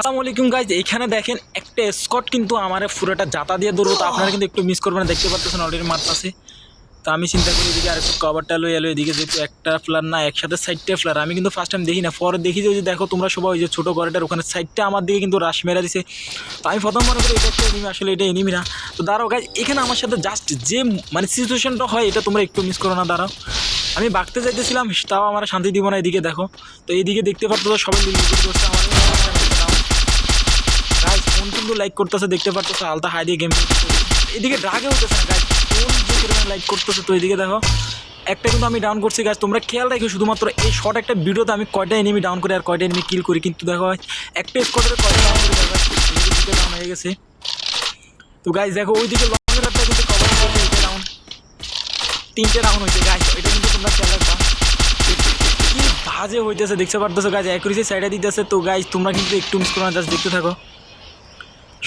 আসসালামু আলাইকুম গাইজ এখানে দেখেন একটা স্কট কিন্তু আমার পুরোটা জাতা দিয়ে ধরবো তো আপনারা কিন্তু একটু মিস করবেন, দেখতে পাচ্ছেন অলরেডি মারতাছে তো আমি চিন্তা করি এদিকে আরেকটু কভারটা লই এলো, এদিকে যেহেতু একটা ফ্লার না একসাথে সাইডটা ফ্লার আমি কিন্তু ফার্স্ট টাইম দেখি না, পরে দেখি যে দেখো তোমরা সবাই ওই যে ছোটো ঘরটার ওখানে সাইডটা আমার দিকে কিন্তু রাশ মেরা দিছে। তো আমি প্রথম মনে করি এটা একটা এনিমি আসলে এটা এনিমি না। তো দাঁড়াও গাইজ এখানে আমার সাথে জাস্ট যে মানে সিচুয়েশনটা হয়, এটা তোমরা একটু মিস করো না, দাঁড়াও। আমি বাগতে যাইতেছিলাম, তাও আমার শান্তি দিব না এদিকে, দেখো। তো এইদিকে দেখতে পারতো সবাই লিঙ্ক করছে আমার কিন্তু লাইক করতেছে, দেখতে পারতেছে, আলতা হাই দিয়ে গেম এদিকে ড্রাগে হতেছে না গাছ ফোন যে পরিমাণে লাইক করতেছে তো এদিকে দেখো। একটা কিন্তু আমি ডাউন করছি গাছ তোমরা খেয়াল রাখো, শুধুমাত্র এই শর্ট একটা ভিডিওতে আমি কয়টা এনিমি ডাউন করি আর কয়টা এনিমি কিল করি, কিন্তু দেখো, একটা স্কোয়াডের কয়টা ডাউন করে দেখো ডাউন হয়ে গেছে। তো গাইজ দেখো, ওইদিকে লং রাতটা কিন্তু কভার এটা ডাউন তিনটে ডাউন হয়েছে গাইজ এটা কিন্তু তোমরা খেয়াল রাখবা। বাজে হইতেছে, দেখতে পারতেছো গাছ অ্যাকুরেসি সাইডে দিতেছে। তো গাইজ তোমরা কিন্তু একটু মিস করো জাস্ট দেখতে থাকো।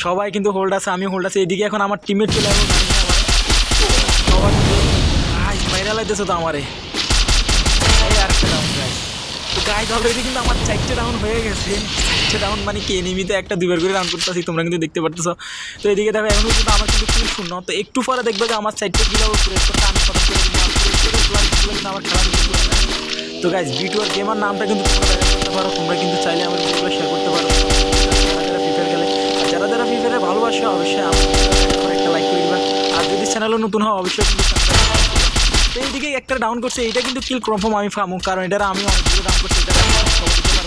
সবাই কিন্তু হোল্ড আছে আমি হোল্ড আছে। এদিকে এখন আমার টিমের চলে আসব কিন্তু গাইজ তো আমারে। কিন্তু আমার হয়ে গেছে। মানে একটা দুবার করে তোমরা কিন্তু দেখতে তো এদিকে দেখো, এখন কিন্তু আমার কিন্তু তো একটু পরে দেখবে যে আমার নামটা কিন্তু চাইলে আমার শেয়ার অবশ্যই আমার একটা লাইক করে দিবা আর যদি চ্যানেলও নতুন হয় অবশ্যই কিন্তু তো এইদিকে একটা ডাউন করছে এটা কিন্তু কিল কনফার্ম আমি ফামু কারণ এটা আমি অনেক দূরে ডাউন করছি এটা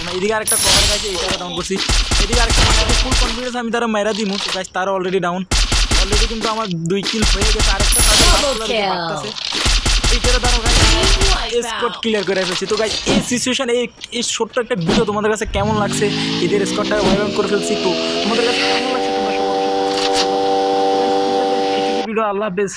না। এদিকে আরেকটা কভার গাছে এটা ডাউন করছি। এদিকে আরেকটা ফুল কনফিডেন্স আমি তারা মেরা দিমু। তো গাছ তারা অলরেডি ডাউন অলরেডি কিন্তু আমার দুই কিল হয়ে গেছে আরেকটা তাদের এইটারে দাঁড়ো স্কট ক্লিয়ার করে ফেলছি। তো গাইজ এই সিচুয়েশন এই এই ছোট্ট একটা ভিডিও তোমাদের কাছে কেমন লাগছে? এদের স্কটটা ওয়াইরন করে ফেলছি তো তোমাদের কাছে কেমন লাগছে? ভিডিও আল্লাহ হাফেজ।